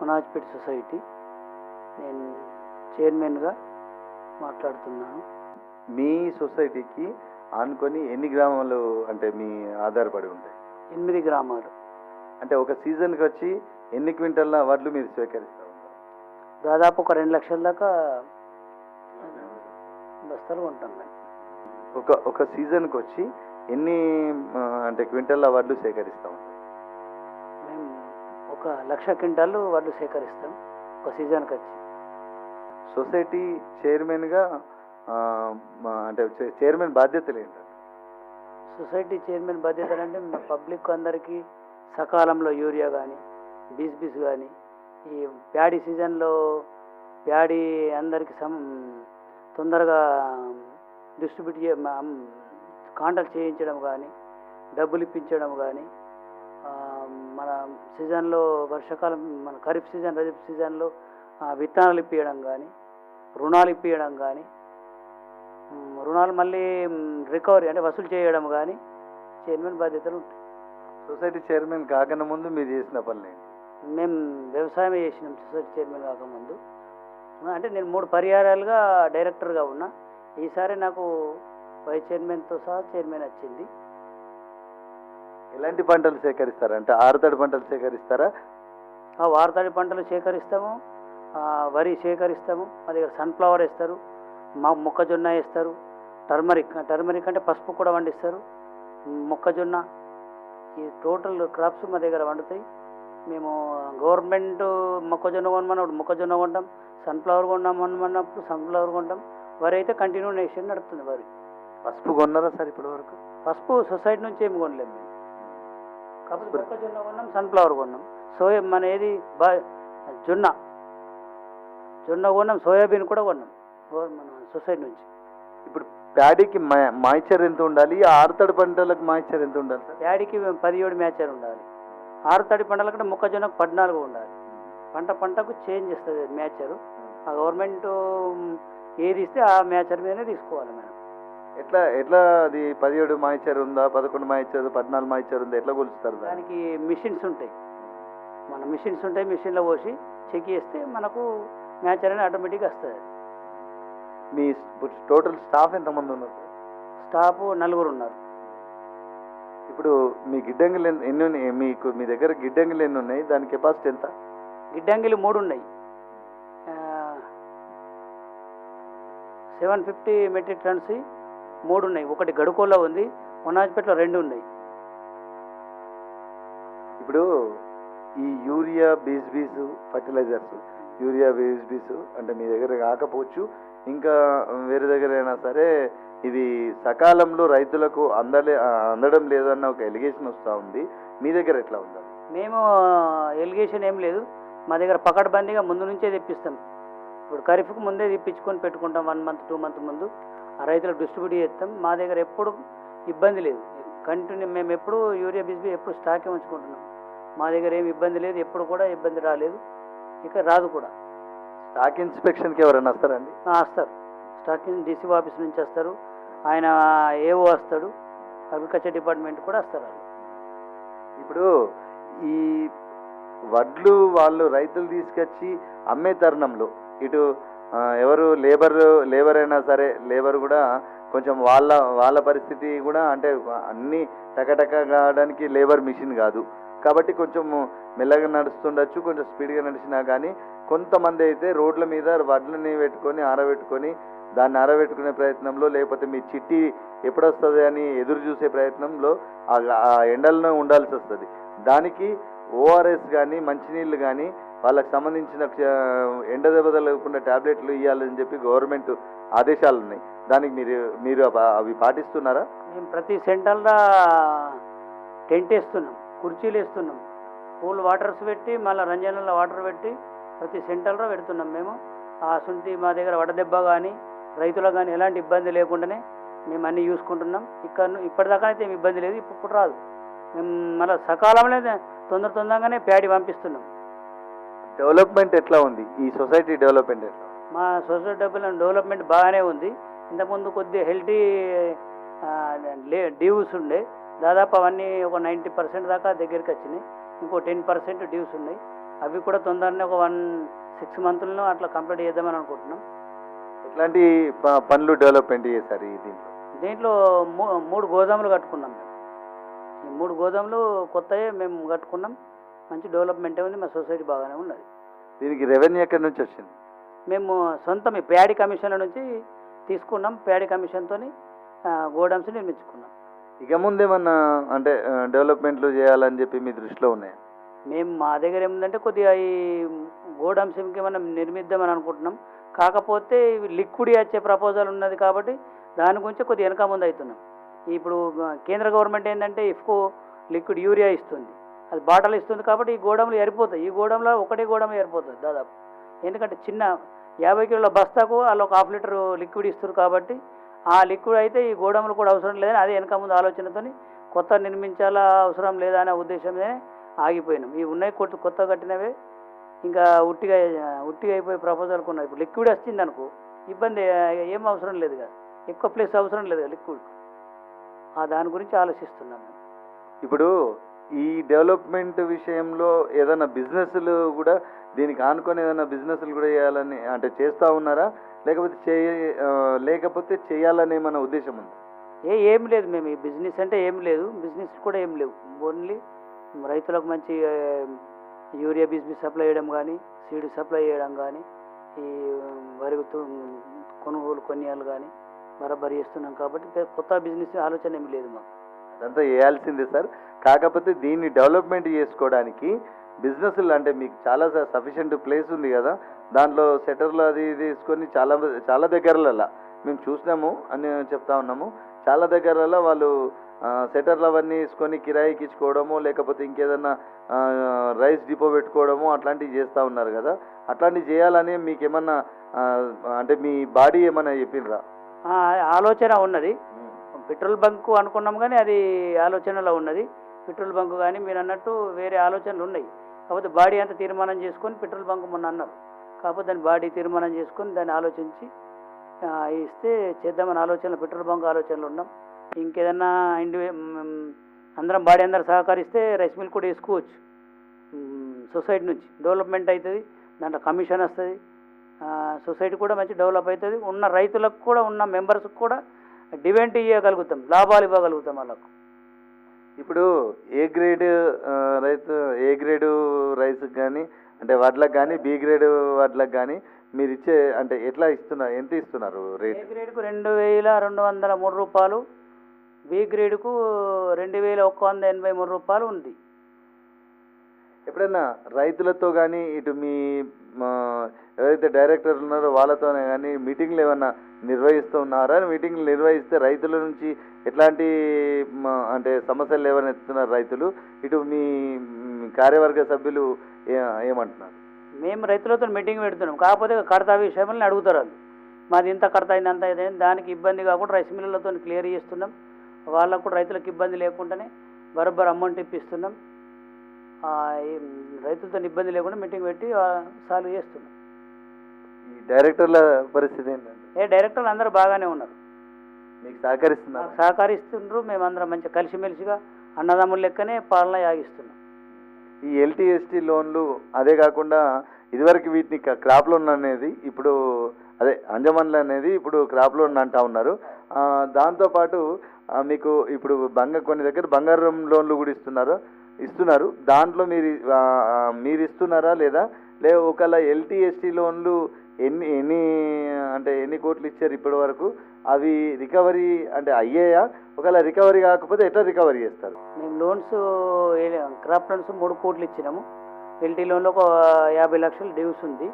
మునాజ్పేట్ society. నేను చైర్మన్గా మాట్లాడుతున్నాను. మీ సొసైటీకి ఆనుకొని ఎన్ని గ్రామాలు అంటే మీ ఆధారపడి ఉంటాయి? ఎనిమిది గ్రామాలు. అంటే ఒక సీజన్కి వచ్చి ఎన్ని క్వింటల్ల వడ్లు మీరు స్వీకరిస్తూ ఉంటారు? దాదాపు ఒక రెండు లక్షల దాకా బస్తాలు మేము. ఒక ఒక సీజన్కి వచ్చి ఎన్ని అంటే క్వింటల్ల వడ్లు సేకరిస్తూ ఒక లక్ష క్వింటాలు వడ్లు సేకరిస్తాం. ఒక సీజన్కి వచ్చి. సొసైటీ చైర్మన్గా అంటే చైర్మన్ బాధ్యతలు ఏంటంటే సొసైటీ చైర్మన్ బాధ్యతలు అంటే పబ్లిక్ అందరికీ సకాలంలో యూరియా కానీ బీస్ బీస్ కానీ ఈ ప్యాడీ సీజన్లో ప్యాడీ అందరికి సమ తొందరగా డిస్ట్రిబ్యూట్ చే కాంటాక్ట్ చేయించడం కానీ డబ్బులు ఇప్పించడం కానీ మన సీజన్లో వర్షాకాలం మన ఖరీఫ్ సీజన్ రజబ్ సీజన్లో విత్తనాలు ఇప్పించడం కానీ రుణాలు ఇప్పించడం కానీ రుణాలు మళ్ళీ రికవరీ అంటే వసూలు చేయడం కానీ చైర్మన్ బాధ్యతలు ఉంటాయి. సొసైటీ చైర్మన్ కాకన ముందు మీరు చేసిన పనులు మేము వ్యవసాయం చేసినాం సొసైటీ చైర్మన్ కాకముందు. అంటే నేను మూడు పర్యాయాలుగా డైరెక్టర్గా ఉన్నా. ఈసారి నాకు వైస్ చైర్మన్తో సహా చైర్మన్ వచ్చింది. ఎలాంటి పంటలు సేకరిస్తారా? అంటే ఆరుతడి పంటలు సేకరిస్తారా? ఆ వారతడి పంటలు సేకరిస్తాము. వరి సేకరిస్తాము. మా దగ్గర సన్ఫ్లవర్ వేస్తారు. మా మొక్కజొన్న వేస్తారు. టర్మరిక్ టర్మరిక్ అంటే పసుపు కూడా పండిస్తారు మొక్కజొన్న ఈ టోటల్ క్రాప్స్ మా దగ్గర వండుతాయి. మేము గవర్నమెంట్ మొక్కజొన్న కొనమన్నప్పుడు మొక్కజొన్న కొంటాం. సన్ఫ్లవర్ కొన్నామన్నప్పుడు సన్ఫ్లవర్ కొంటాం. వరి అయితే కంటిన్యూనేషన్ నడుస్తుంది వరి. పసుపు కొన్నారా సార్ ఇప్పటి వరకు పసుపు సొసైటీ నుంచి ఏమి కొనలేము మేము. మొక్కజొన్న కొన్నాం సన్ఫ్లవర్ కొన్నాం. సోయా మన ఏది బా జొన్న. జొన్న కొన్నాం సోయాబీన్ కూడా కొన్నాం. మన సొసైటీ నుంచి. ఇప్పుడు ప్యాడీకి మాయిచర్ ఎంత ఉండాలి? ఆరుతడి పంటలకు మాయిచర్ ఎంత ఉండాలి సార్? యాడికి పదిహేడు మ్యాచర్ ఉండాలి. ఆరు తడి పంటల కంటే మొక్కజొన్నకు పద్నాలుగు ఉండాలి. పంట పంటకు చేంజ్ చేస్తుంది మ్యాచరు ఆ గవర్నమెంట్ ఏది ఇస్తే ఆ మ్యాచర్ మీదనే తీసుకోవాలి మనం ఎట్లా ఎట్లా అది పదిహేడు మాయిచర్ ఉందా పదకొండు మాయిచర్ పద్నాలుగు మాయిచర్ ఉందా ఎట్లా కొలుస్తారు దానికి మిషన్స్ ఉంటాయి. మన మిషన్స్ ఉంటాయి మిషన్లో పోసి చెక్ చేస్తే మనకు మ్యాచర్ అని ఆటోమేటిక్గా వస్తుంది. మీ టోటల్ స్టాఫ్ ఎంతమంది ఉన్నారు? స్టాఫ్ నలుగురు ఉన్నారు. ఇప్పుడు మీ గిడ్డంగులు ఎన్ని ఎన్ని ఉన్నాయి? మీకు మీ దగ్గర గిడ్డంగులు ఎన్ని ఉన్నాయి? దాని కెపాసిటీ ఎంత? గిడ్డంగిలు మూడు ఉన్నాయి. సెవెన్ ఫిఫ్టీ మెట్రిక్ టన్స్ మూడు ఉన్నాయి ఒకటి గడుకోలో ఉంది మొనాజ్పేటలో రెండు ఉన్నాయి ఇప్పుడు ఈ యూరియా బీస్ బీస్ ఫర్టిలైజర్స్ యూరియా బీస్ బీస్ అంటే మీ దగ్గర కాకపోవచ్చు ఇంకా వేరే దగ్గర అయినా సరే ఇది సకాలంలో రైతులకు అందలే అందడం లేదన్న ఒక ఎలిగేషన్ వస్తూ ఉంది. మీ దగ్గర ఎట్లా ఉందా? మేము ఎలిగేషన్ ఏం లేదు. మా దగ్గర పకడ్బందీగా ముందు నుంచే తెప్పిస్తాం. ఇప్పుడు ఖరీఫ్కి ముందే తెప్పించుకొని పెట్టుకుంటాం వన్ మంత్ టూ మంత్ ముందు. రైతులకు డిస్ట్రిబ్యూట్ చేస్తాం. మా దగ్గర ఎప్పుడు ఇబ్బంది లేదు. కంటిన్యూ మేము ఎప్పుడు యూరియా బిస్బీ ఎప్పుడు స్టాకే ఉంచుకుంటున్నాం. మా దగ్గర ఏమి ఇబ్బంది లేదు. ఎప్పుడు కూడా ఇబ్బంది రాలేదు. ఇక రాదు కూడా. స్టాక్ ఇన్స్పెక్షన్కి ఎవరైనా వస్తారండి? వస్తారు. స్టాకింగ్ డీసీ ఆఫీస్ నుంచి వస్తారు. ఆయన ఏఓ వస్తాడు. అగ్రికల్చర్ డిపార్ట్మెంట్ కూడా వస్తారు వాళ్ళు. ఇప్పుడు ఈ వడ్లు వాళ్ళు రైతులు తీసుకొచ్చి అమ్మే తరుణంలో ఇటు ఎవరు లేబర్ లేబర్ అయినా సరే లేబర్ కూడా కొంచెం వాళ్ళ వాళ్ళ పరిస్థితి కూడా అంటే అన్ని టకటక కావడానికి లేబర్ మిషన్ కాదు. కాబట్టి కొంచెం మెల్లగా నడుస్తుండొచ్చు కొంచెం స్పీడ్గా నడిచినా కానీ కొంతమంది అయితే రోడ్ల మీద వడ్లని పెట్టుకొని ఆరబెట్టుకొని దాన్ని ఆరబెట్టుకునే ప్రయత్నంలో లేకపోతే మీ చిట్టి ఎప్పుడొస్తుంది అని ఎదురు చూసే ప్రయత్నంలో ఆ ఆ ఎండల్లో ఉండాల్సి వస్తుంది దానికి ఓఆర్ఎస్ కానీ మంచినీళ్ళు కానీ వాళ్ళకి సంబంధించిన ఎండ దెబ్బ తగలకుండా ట్యాబ్లెట్లు ఇవ్వాలని చెప్పి గవర్నమెంట్ ఆదేశాలు ఉన్నాయి దానికి మీరు మీరు అవి పాటిస్తున్నారా? మేము ప్రతి సెంటర్లో టెంట్ వేస్తున్నాం కుర్చీలు వేస్తున్నాం. కూల్ వాటర్స్ పెట్టి మళ్ళీ రంజనంలో వాటర్ పెట్టి ప్రతి సెంటర్లో పెడుతున్నాం మేము. ఆ శుంఠి మా దగ్గర వడదెబ్బ కానీ రైతులకు కానీ ఎలాంటి ఇబ్బంది లేకుండానే మేము అన్నీ చూసుకుంటున్నాం ఇక్కడ ఇప్పటిదాకా అయితే ఏమి ఇబ్బంది లేదు ఇప్పుడు ఇప్పుడు రాదు. మేము మళ్ళీ సకాలంలో తొందర తొందరగానే ప్యాడీ పంపిస్తున్నాం. డెవలప్మెంట్ ఎట్లా ఉంది? ఈ సొసైటీ డెవలప్మెంట్ ఎట్లా మా సొసైటీ డెవలప్ డెవలప్మెంట్ బాగానే ఉంది. ఇంతకుముందు కొద్దిగా హెల్తీ డ్యూస్ ఉండే. దాదాపు అవన్నీ ఒక నైంటీ పర్సెంట్ దాకా దగ్గరికి వచ్చినాయి. ఇంకో టెన్ పర్సెంట్ డ్యూస్ ఉన్నాయి. అవి కూడా తొందరనే ఒక వన్ సిక్స్ మంత్లలో అట్లా కంప్లీట్ చేద్దామని అనుకుంటున్నాం. ఎట్లాంటి ప- పనులు డెవలప్మెంట్ చేశారు దీంట్లో? దీంట్లో మూడు గోదాములు కట్టుకున్నాం. మూడు గోదాములు కొత్తయే మేము కట్టుకున్నాం. మంచి డెవలప్మెంటే ఉంది మా సొసైటీ బాగానే ఉన్నది. దీనికి రెవెన్యూ ఎక్కడి నుంచి వచ్చింది? మేము సొంతం ఈ ప్యాడీ కమిషన్ల నుంచి తీసుకున్నాం. ప్యాడీ కమిషన్తో గోడమ్స్ నిర్మించుకున్నాం. ఇక ముందేమన్నా అంటే డెవలప్మెంట్లు చేయాలని చెప్పి మీ దృష్టిలో ఉన్నాయా? మేము మా దగ్గర ఏముందంటే కొద్దిగా ఈ గోడమ్స్ ఇంకేమన్నా నిర్మిద్దామని అనుకుంటున్నాం. కాకపోతే ఇవి లిక్విడ్ వచ్చే ప్రపోజల్ ఉన్నది కాబట్టి దాని గురించి కొద్దిగా వెనక ముందు అవుతున్నాం. ఇప్పుడు కేంద్ర గవర్నమెంట్ ఏంటంటే ఇఫ్కో లిక్విడ్ యూరియా ఇస్తుంది. అది బాటలు ఇస్తుంది కాబట్టి ఈ గోడంలో ఎరిపోతాయి ఈ గోడంలో ఒకటే గోడంలో ఎరిపోతుంది దాదాపు. ఎందుకంటే చిన్న యాభై కిలోల బస్తాకు వాళ్ళు ఒక హాఫ్ లీటర్ లిక్విడ్ ఇస్తారు కాబట్టి ఆ లిక్విడ్ అయితే ఈ గోడంలో కూడా అవసరం లేదని అదే వెనక ముందు ఆలోచనతోని కొత్త నిర్మించాలా అవసరం లేదా అనే ఉద్దేశమే ఆగిపోయినాం. ఈ ఉన్నాయి కొత్త కొత్త కట్టినవే. ఇంకా ఉట్టిగా ఉట్టిగా అయిపోయే ప్రపోజల్కి ఉన్నాయి. ఇప్పుడు లిక్విడ్ వచ్చింది అనుకో ఇబ్బంది ఏం అవసరం లేదు కదా. ఎక్కువ ప్లేస్ అవసరం లేదు కదా లిక్విడ్ ఆ దాని గురించి ఆలోచిస్తున్నాం మేము. ఇప్పుడు ఈ డెవలప్మెంట్ విషయంలో ఏదైనా బిజినెస్లు కూడా దీనికి ఆనుకొని ఏదైనా బిజినెస్లు కూడా చేయాలని అంటే చేస్తూ ఉన్నారా? లేకపోతే చేయ లేకపోతే చేయాలని ఏమైనా ఉద్దేశం ఉంది? ఏ ఏం లేదు మేము ఈ బిజినెస్ అంటే ఏం లేదు. బిజినెస్ కూడా ఏం లేవు. ఓన్లీ రైతులకు మంచి యూరియా బిజినెస్ సప్లై చేయడం కానీ సీడ్ సప్లై చేయడం కానీ ఈ వరి కొనుగోలు కొనియాలు కానీ బరాబర్ చేస్తున్నాం కాబట్టి కొత్త బిజినెస్ ఆలోచన ఏమి లేదు మాకు. అదంతా చేయాల్సిందే సార్. కాకపోతే దీన్ని డెవలప్మెంట్ చేసుకోవడానికి బిజినెస్లు అంటే మీకు చాలా సఫిషియెంట్ ప్లేస్ ఉంది కదా. దాంట్లో సెటర్లు అది ఇది తీసుకొని చాలా చాలా దగ్గరలలో మేము చూసినాము అని చెప్తా ఉన్నాము. చాలా దగ్గరలలో వాళ్ళు సెటర్లు అవన్నీ వేసుకొని కిరాయికి ఇచ్చుకోవడము లేకపోతే ఇంకేదన్నా రైస్ డిపో పెట్టుకోవడము అట్లాంటివి చేస్తూ ఉన్నారు కదా. అట్లాంటివి చేయాలని మీకు ఏమన్నా అంటే మీ బాడీ ఏమన్నా చెప్పినరా ఆలోచన ఉన్నది. పెట్రోల్ బంకు అనుకున్నాం కానీ అది ఆలోచనలో ఉన్నది. పెట్రోల్ బంకు కానీ మీరు అన్నట్టు వేరే ఆలోచనలు ఉన్నాయి. కాకపోతే బాడీ అంతా తీర్మానం చేసుకొని పెట్రోల్ బంక్ మొన్న అన్నారు. కాకపోతే దాని బాడీ తీర్మానం చేసుకొని దాన్ని ఆలోచించి ఇస్తే చేద్దామని ఆలోచనలు పెట్రోల్ బంక్ ఆలోచనలు ఉన్నాం. ఇంకేదన్నా ఇండి అందరం బాడీ అందరు సహకరిస్తే రైస్ మిల్ కూడా వేసుకోవచ్చు. సొసైటీ నుంచి డెవలప్మెంట్ అవుతుంది. దాంట్లో కమిషన్ వస్తుంది. సొసైటీ కూడా మంచి డెవలప్ అవుతుంది. ఉన్న రైతులకు కూడా ఉన్న మెంబర్స్కి కూడా డివెంట్ ఇవ్వగలుగుతాం లాభాలు ఇవ్వగలుగుతాం వాళ్ళకు. ఇప్పుడు ఏ గ్రేడ్ రైతు ఏ గ్రేడు రైస్కి కానీ అంటే వడ్లకు కానీ బి గ్రేడ్ వడ్లకు కానీ మీరు ఇచ్చే అంటే ఎట్లా ఇస్తున్నారు ఎంత ఇస్తున్నారు ఏ రేట్? గ్రేడ్కు రెండు వేల రెండు వందల మూడు రూపాయలు బి గ్రేడ్కు రెండు వేల ఒక్క వంద ఎనభై మూడు రూపాయలు ఉంది. ఎప్పుడైనా రైతులతో కానీ ఇటు మా, ఎవరైతే డైరెక్టర్లు ఉన్నారో వాళ్ళతోనే కానీ మీటింగ్లు ఏమన్నా నిర్వహిస్తూ ఉన్నారా మీటింగ్లు నిర్వహిస్తే రైతుల నుంచి ఎట్లాంటి మా, అంటే సమస్యలు ఏమైనా ఎత్తున్నారు రైతులు? ఇటు మీ కార్యవర్గ సభ్యులు ఏమంటున్నారు? మేము రైతులతో మీటింగ్ పెడుతున్నాం. కాకపోతే కడతా విషయంలో అడుగుతారు వాళ్ళు. మాది ఇంత కడతా అయింది అంత అయింది దానికి ఇబ్బంది కాకుండా రైస్ మిల్లులతో క్లియర్ చేస్తున్నాం. వాళ్ళకు కూడా రైతులకు ఇబ్బంది లేకుండానే బరబ్బర్ అమౌంట్ ఇప్పిస్తున్నాం. రైతులతో ఇబ్బంది లేకుండా మీటింగ్ పెట్టి సాల్వ్ చేస్తున్నాం ఈ డైరెక్టర్ల పరిస్థితి ఏంటంటే ఏ డైరెక్టర్లు అందరూ బాగానే ఉన్నారు. మీకు సహకరిస్తున్నారు? సహకరిస్తుండ్రు మేమందరం మంచిగా కలిసిమెలిసిగా అన్నదమ్ముల లెక్కనే పాలన యాగిస్తున్నాం. ఈ ఎల్టీ ఎస్టీ లోన్లు అదే కాకుండా ఇదివరకు వీటిని క్రాప్ లోన్ అనేది ఇప్పుడు అదే అంజమన్లు అనేది ఇప్పుడు క్రాప్ లోన్ అంటా ఉన్నారు. దాంతోపాటు మీకు ఇప్పుడు బంగ కొన్ని దగ్గర బంగారం లోన్లు కూడా ఇస్తున్నారు. ఇస్తున్నారు. దాంట్లో మీరు మీరు ఇస్తున్నారా లేదా? లే ఒకవేళ ఎల్టీ ఎస్టీ లోన్లు ఎన్ని ఎన్ని అంటే ఎన్ని కోట్లు ఇచ్చారు ఇప్పటి వరకు? అవి రికవరీ అంటే అయ్యాయా? ఒకవేళ రికవరీ కాకపోతే ఎట్లా రికవరీ చేస్తారు? మేము లోన్స్ క్రాప్ లోన్స్ మూడు కోట్లు ఇచ్చినాము. ఎల్టీ లోన్లో ఒక యాభై లక్షలు డ్యూస్ ఉంది.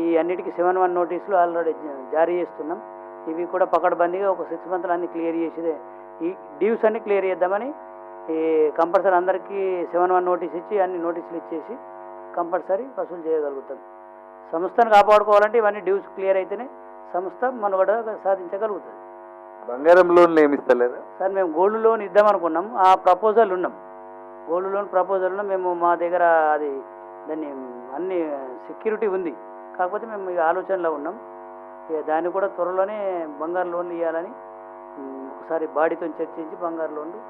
ఈ అన్నిటికీ సెవెన్ వన్ నోటీసులు ఆల్రెడీ జారీ చేస్తున్నాం. ఇవి కూడా పకడ్బందీగా ఒక సిక్స్ మంత్లు అన్ని క్లియర్ చేసేదే. ఈ డ్యూస్ అన్ని క్లియర్ చేద్దామని ఈ కంపల్సరీ అందరికీ సెవెన్ వన్ నోటీస్ ఇచ్చి అన్ని నోటీసులు ఇచ్చేసి కంపల్సరీ వసూలు చేయగలుగుతాం. సంస్థను కాపాడుకోవాలంటే ఇవన్నీ డ్యూస్ క్లియర్ అయితేనే సంస్థ మనుగడ సాధించగలుగుతుంది. బంగారం లోన్లు ఏమి ఇస్తలేరా సార్ మేము గోల్డ్ లోన్ ఇద్దామనుకున్నాం. ఆ ప్రపోజల్ ఉన్నాం. గోల్డ్ లోన్ ప్రపోజల్ ఉన్నాం మేము మా దగ్గర అది దాన్ని అన్ని సెక్యూరిటీ ఉంది. కాకపోతే మేము ఈ ఆలోచనలో ఉన్నాం. ఇక దాన్ని కూడా త్వరలోనే బంగారు లోన్లు ఇవ్వాలని ఒకసారి బాడీతో చర్చించి బంగారు లోన్లు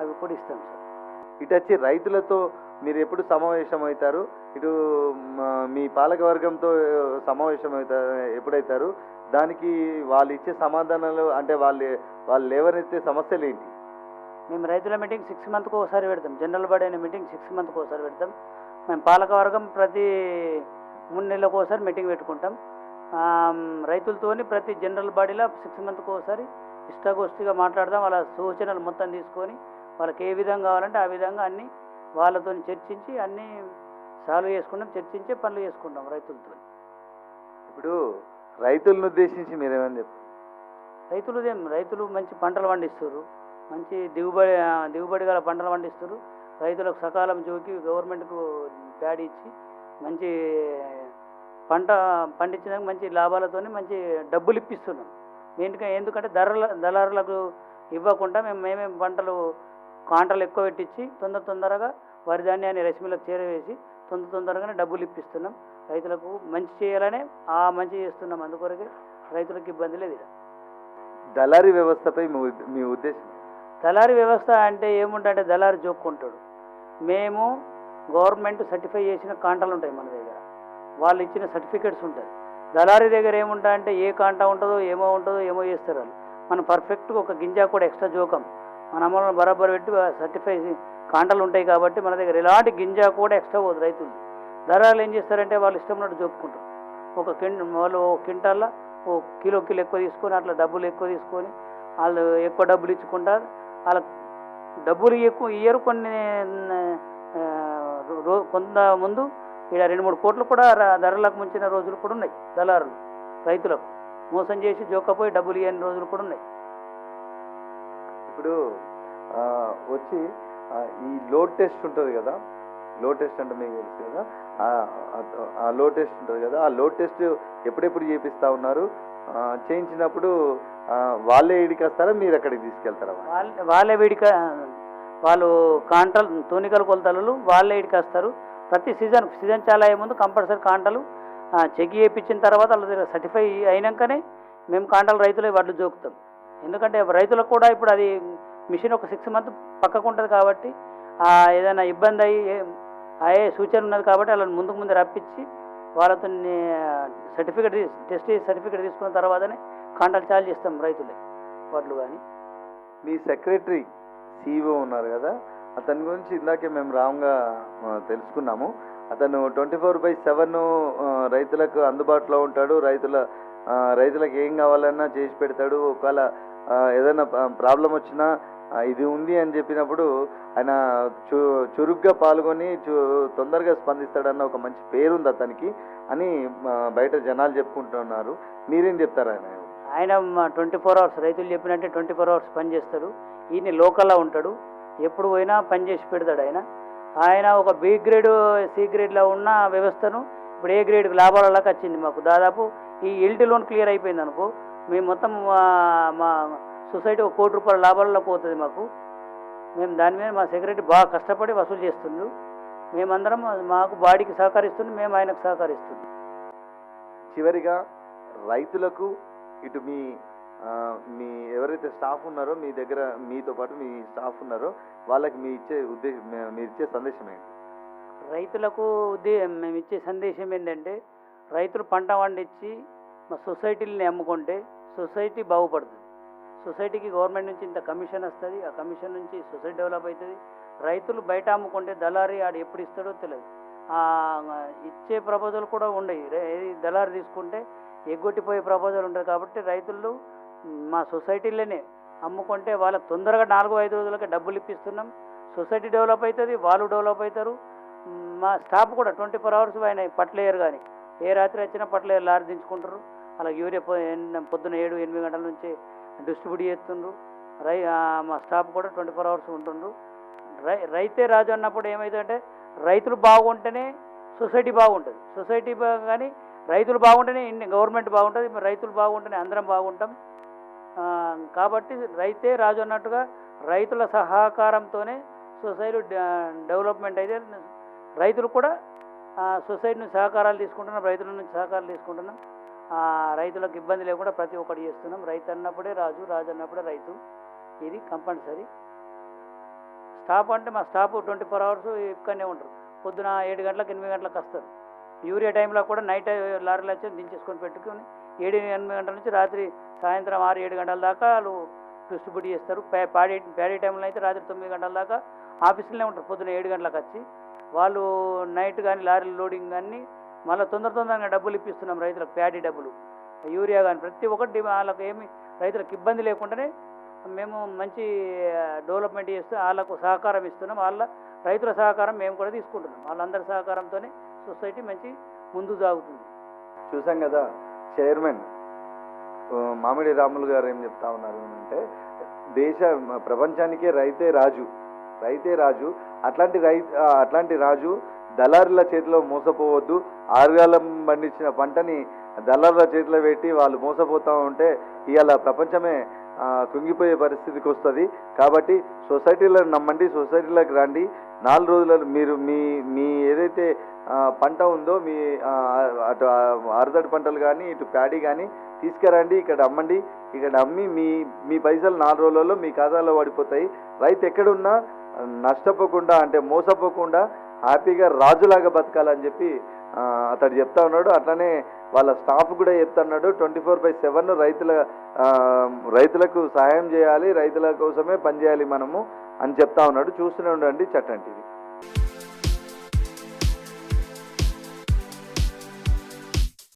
అవి కూడా ఇస్తాం సార్. ఇటు వచ్చి రైతులతో మీరు ఎప్పుడు సమావేశం అవుతారు ఇటు మీ పాలక వర్గంతో సమావేశం అవుతారు ఎప్పుడైతారు? దానికి వాళ్ళు ఇచ్చే సమాధానాలు అంటే వాళ్ళు వాళ్ళు లేవనెత్తే సమస్యలు ఏంటి? మేము రైతుల మీటింగ్ సిక్స్ మంత్కి ఒకసారి పెడతాం. జనరల్ బాడీ అనే మీటింగ్ సిక్స్ మంత్కి ఒకసారి పెడతాం. మేము పాలక వర్గం ప్రతి మూడు నెలలకు ఒకసారి మీటింగ్ పెట్టుకుంటాం. రైతులతోని ప్రతి జనరల్ బాడీలో సిక్స్ మంత్కి ఒకసారి ఇష్టాగోష్ఠిగా మాట్లాడదాం వాళ్ళ సూచనలు మొత్తం తీసుకొని వాళ్ళకి ఏ విధంగా కావాలంటే ఆ విధంగా అన్ని వాళ్ళతో చర్చించి అన్నీ సాల్వ్ చేసుకుంటాం చర్చించే పనులు చేసుకుంటాం రైతులతో ఇప్పుడు రైతులను ఉద్దేశించి మీరేమని చెప్తారు? రైతులు రైతులు మంచి పంటలు పండిస్తారు మంచి దిగుబడి దిగుబడి గల పంటలు పండిస్తారు. రైతులకు సకాలం జోకి గవర్నమెంట్కు ప్యాడ్ ఇచ్చి మంచి పంట పండించడానికి మంచి లాభాలతోని మంచి డబ్బులు ఇప్పిస్తున్నాం. ఎందుకంటే ఎందుకంటే ధరల దళారులకు ఇవ్వకుండా మేము మేమే పంటలు కాంటలు ఎక్కువ పెట్టించి తొందర తొందరగా వరి ధాన్యాన్ని రైస్ చేరవేసి తొందర తొందరగానే డబ్బులు ఇప్పిస్తున్నాం. రైతులకు మంచి చేయాలనే ఆ మంచి చేస్తున్నాం. అందుకొరకే రైతులకు ఇబ్బంది లేదు. దళారీ వ్యవస్థపై మీ ఉద్- మీ ఉద్దేశం? దళారీ వ్యవస్థ అంటే ఏముంటుందంటే దళారి జోక్కుంటాడు మేము గవర్నమెంట్ సర్టిఫై చేసిన కాంటాలు ఉంటాయి మన దగ్గర. వాళ్ళు ఇచ్చిన సర్టిఫికెట్స్ ఉంటాయి. దళారీ దగ్గర ఏముంటా అంటే ఏ కాంటా ఉంటుందో ఏమో ఉంటుందో ఏమో చేస్తారు వాళ్ళు. మనం పర్ఫెక్ట్గా ఒక గింజ కూడా ఎక్స్ట్రా జోకం. మన అమలను బరాబర్ పెట్టి సర్టిఫై కాంటలు ఉంటాయి కాబట్టి మన దగ్గర ఎలాంటి గింజ కూడా ఎక్స్ట్రా పోదు రైతులు. ధరలు ఏం చేస్తారంటే వాళ్ళు ఇష్టం ఉన్నట్టు జోపుకుంటారు ఒక కింట వాళ్ళు ఓ క్వింటాల్లో ఓ కిలో కిలో ఎక్కువ తీసుకొని అట్లా డబ్బులు ఎక్కువ తీసుకొని వాళ్ళు ఎక్కువ డబ్బులు ఇచ్చుకుంటారు. వాళ్ళ డబ్బులు ఎక్కువ ఇయ్యరు కొన్ని రో కొంత ముందు ఇక్కడ రెండు మూడు కోట్లు కూడా ధరలకు ముంచిన రోజులు కూడా ఉన్నాయి దళారులు రైతులకు. మోసం చేసి జోకపోయి డబ్బులు ఇవ్వని రోజులు కూడా ఉన్నాయి. ఇప్పుడు వచ్చి ఈ లోడ్ టెస్ట్ ఉంటుంది కదా లోడ్ టెస్ట్ అంటే మీకు తెలుసు కదా ఆ- లోడ్ టెస్ట్ ఉంటుంది కదా ఆ లోడ్ టెస్ట్ ఎప్పుడెప్పుడు చేపిస్తా ఉన్నారు? చేయించినప్పుడు వాళ్ళే ఇడికి వస్తారా మీరు అక్కడికి తీసుకెళ్తారా? వాళ్ళ వాళ్ళే వీడిక వాళ్ళు కాంటలు తోనికల కొలతలు వాళ్ళే ఇడికి వస్తారు ప్రతి సీజన్ సీజన్ చాలా అయ్యే ముందు కంపల్సరీ కాంటలు చెక్ చేయించిన తర్వాత వాళ్ళ దగ్గర సర్టిఫై అయినాకనే మేము కాంటలు రైతులే వడ్లు జోకుతాం. ఎందుకంటే రైతులకు కూడా ఇప్పుడు అది మిషన్ ఒక సిక్స్ మంత్ పక్కకు ఉంటుంది కాబట్టి ఏదైనా ఇబ్బంది అయ్యి ఏ- అయ్యే సూచన ఉన్నది కాబట్టి వాళ్ళని ముందుకు ముందు రప్పించి వాళ్ళతో సర్టిఫికేట్ టెస్ట్ సర్టిఫికేట్ తీసుకున్న తర్వాతనే కాంట్రాక్ట్ చాలు చేస్తాం రైతులే వాళ్ళు కానీ మీ సెక్రటరీ సిఇఓ ఉన్నారు కదా అతని గురించి ఇందాకే మేము రాంగా తెలుసుకున్నాము. అతను ట్వంటీ ఫోర్ బై సెవెన్ రైతులకు అందుబాటులో ఉంటాడు రైతుల రైతులకు ఏం కావాలన్నా చేసి పెడతాడు. ఒకవేళ ఏదైనా ప్రాబ్లం వచ్చినా ఇది ఉంది అని చెప్పినప్పుడు ఆయన చు చురుగ్గా పాల్గొని చు తొందరగా స్పందిస్తాడన్న ఒక మంచి పేరుంది అతనికి అని బయట జనాలు చెప్పుకుంటున్నారు మీరేం చెప్తారు ఆయన? ఆయన ట్వంటీ ఫోర్ అవర్స్ రైతులు చెప్పినట్టే ట్వంటీ ఫోర్ అవర్స్ పని చేస్తాడు. ఈయన లోకల్లో ఉంటాడు. ఎప్పుడు పోయినా పని చేసి పెడతాడు ఆయన. ఆయన ఒక బి గ్రేడ్ సి గ్రేడ్లో ఉన్న వ్యవస్థను ఇప్పుడు ఏ గ్రేడ్ లాభాలలోకి వచ్చింది మాకు? దాదాపు ఈ ఎల్టీ లోన్ క్లియర్ అయిపోయింది అనుకో మేము మొత్తం మా- మా సొసైటీ ఒక కోటి రూపాయల లాభాలలో పోతుంది మాకు. మేము దాని మీద మా సెక్రటరీ బాగా కష్టపడి వసూలు చేస్తుండ్రు మేమందరం మాకు బాడీకి సహకరిస్తుంది మేము ఆయనకు సహకరిస్తుంది చివరిగా రైతులకు ఇటు మీ మీ ఎవరైతే స్టాఫ్ ఉన్నారో మీ దగ్గర మీతో పాటు మీ స్టాఫ్ ఉన్నారో వాళ్ళకి మీ ఇచ్చే ఉద్దేశం మీరు ఇచ్చే సందేశం ఏంటి? రైతులకు మేము ఇచ్చే సందేశం ఏంటంటే రైతులు పంట పండించి మా సొసైటీలని అమ్ముకుంటే సొసైటీ బాగుపడుతుంది. సొసైటీకి గవర్నమెంట్ నుంచి ఇంత కమిషన్ వస్తుంది ఆ కమిషన్ నుంచి సొసైటీ డెవలప్ అవుతుంది. రైతులు బయట అమ్ముకుంటే దళారీ ఆడు ఎప్పుడు ఇస్తాడో తెలియదు. ఇచ్చే ప్రపోజల్ కూడా ఉండవు దళారు తీసుకుంటే ఎగ్గొట్టిపోయే ప్రపోజల్ ఉంటుంది కాబట్టి రైతులు మా సొసైటీలోనే అమ్ముకుంటే వాళ్ళకి తొందరగా నాలుగు ఐదు రోజులకి డబ్బులు ఇప్పిస్తున్నాం. సొసైటీ డెవలప్ అవుతుంది వాళ్ళు డెవలప్ అవుతారు. మా స్టాఫ్ కూడా ట్వంటీ ఫోర్ అవర్స్ ఆయన పట్లేయరు కానీ ఏ రాత్రి వచ్చినా పట్లేయరు లారీ దించుకుంటారు అలా యూరియా పొద్దున్న పొద్దున ఏడు ఎనిమిది గంటల నుంచి డిస్ట్రిబ్యూట్ చేస్తుండ్రు. రై మా స్టాఫ్ కూడా ట్వంటీ ఫోర్ అవర్స్ ఉంటుండ్రు. రై రైతే రాజు అన్నప్పుడు ఏమవుతుందంటే రైతులు బాగుంటేనే సొసైటీ బాగుంటుంది. సొసైటీ కానీ రైతులు బాగుంటేనే ఇన్ని గవర్నమెంట్ బాగుంటుంది రైతులు బాగుంటేనే అందరం బాగుంటాం. కాబట్టి రైతే రాజు అన్నట్టుగా రైతుల సహకారంతోనే సొసైటీ డెవలప్మెంట్ అయితే రైతులు కూడా సొసైటీ నుంచి సహకారాలు తీసుకుంటున్నాం రైతుల నుంచి సహకారాలు తీసుకుంటున్నాం. రైతులకు ఇబ్బంది లేకుండా ప్రతి ఒక్కటి చేస్తున్నాం. రైతు అన్నప్పుడే రాజు రాజు అన్నప్పుడే రైతు. ఇది కంపల్సరీ. స్టాప్ అంటే మా స్టాప్ ట్వంటీ ఫోర్ అవర్స్ ఇక్కడనే ఉంటారు. పొద్దున ఏడు గంటలకు ఎనిమిది గంటలకు వస్తారు. యూరియా టైంలో కూడా నైట్ లారీలు వచ్చి దించేసుకొని పెట్టుకొని ఏడు ఎనిమిది గంటల నుంచి రాత్రి సాయంత్రం ఆరు ఏడు గంటల దాకా వాళ్ళు డిస్ట్రిబ్యూట్ చేస్తారు. పే- పాడి ప్యాడీ టైంలో అయితే రాత్రి తొమ్మిది గంటల దాకా ఆఫీసులోనే ఉంటారు. పొద్దున ఏడు గంటలకు వచ్చి వాళ్ళు నైట్ కానీ లారీలు లోడింగ్ కానీ మళ్ళీ తొందర తొందరగా డబ్బులు ఇప్పిస్తున్నాం రైతులకు ప్యాడీ డబ్బులు. యూరియా కానీ ప్రతి ఒక్కటి వాళ్ళకి ఏమి రైతులకు ఇబ్బంది లేకుండానే మేము మంచి డెవలప్మెంట్ చేస్తూ వాళ్ళకు సహకారం ఇస్తున్నాం. వాళ్ళ రైతుల సహకారం మేము కూడా తీసుకుంటున్నాం. వాళ్ళందరి సహకారంతోనే సొసైటీ మంచి ముందు సాగుతుంది. చూసాం కదా చైర్మన్ మామిడి రాములు గారు ఏం చెప్తా ఉన్నారు అంటే దేశ ప్రపంచానికే రైతే రాజు రైతే రాజు అట్లాంటి రై అట్లాంటి రాజు దళారుల చేతిలో మోసపోవద్దు. ఆరుగాలం పండించిన పంటని దళారుల చేతిలో పెట్టి వాళ్ళు మోసపోతూ ఉంటే ఇవాళ ప్రపంచమే కుంగిపోయే పరిస్థితికి వస్తుంది. కాబట్టి సొసైటీలో నమ్మండి సొసైటీలోకి రండి. నాలుగు రోజులలో మీరు మీ మీ ఏదైతే పంట ఉందో మీ అటు అరదడి పంటలు కానీ ఇటు ప్యాడీ కానీ తీసుకురండి ఇక్కడ అమ్మండి. ఇక్కడ అమ్మి మీ మీ పైసలు నాలుగు రోజులలో మీ ఖాతాలో పడిపోతాయి. రైతు ఎక్కడున్నా నష్టపోకుండా అంటే మోసపోకుండా హ్యాపీగా రాజులాగా బతకాలని చెప్పి అతడు చెప్తా ఉన్నాడు. అట్లనే వాళ్ళ స్టాఫ్ కూడా చెప్తున్నాడు. ట్వంటీ ఫోర్ బై సెవెన్ రైతుల రైతులకు సహాయం చేయాలి రైతుల కోసమే పనిచేయాలి మనము అని చెప్తా ఉన్నాడు. చూస్తూనే ఉండండి చట్టం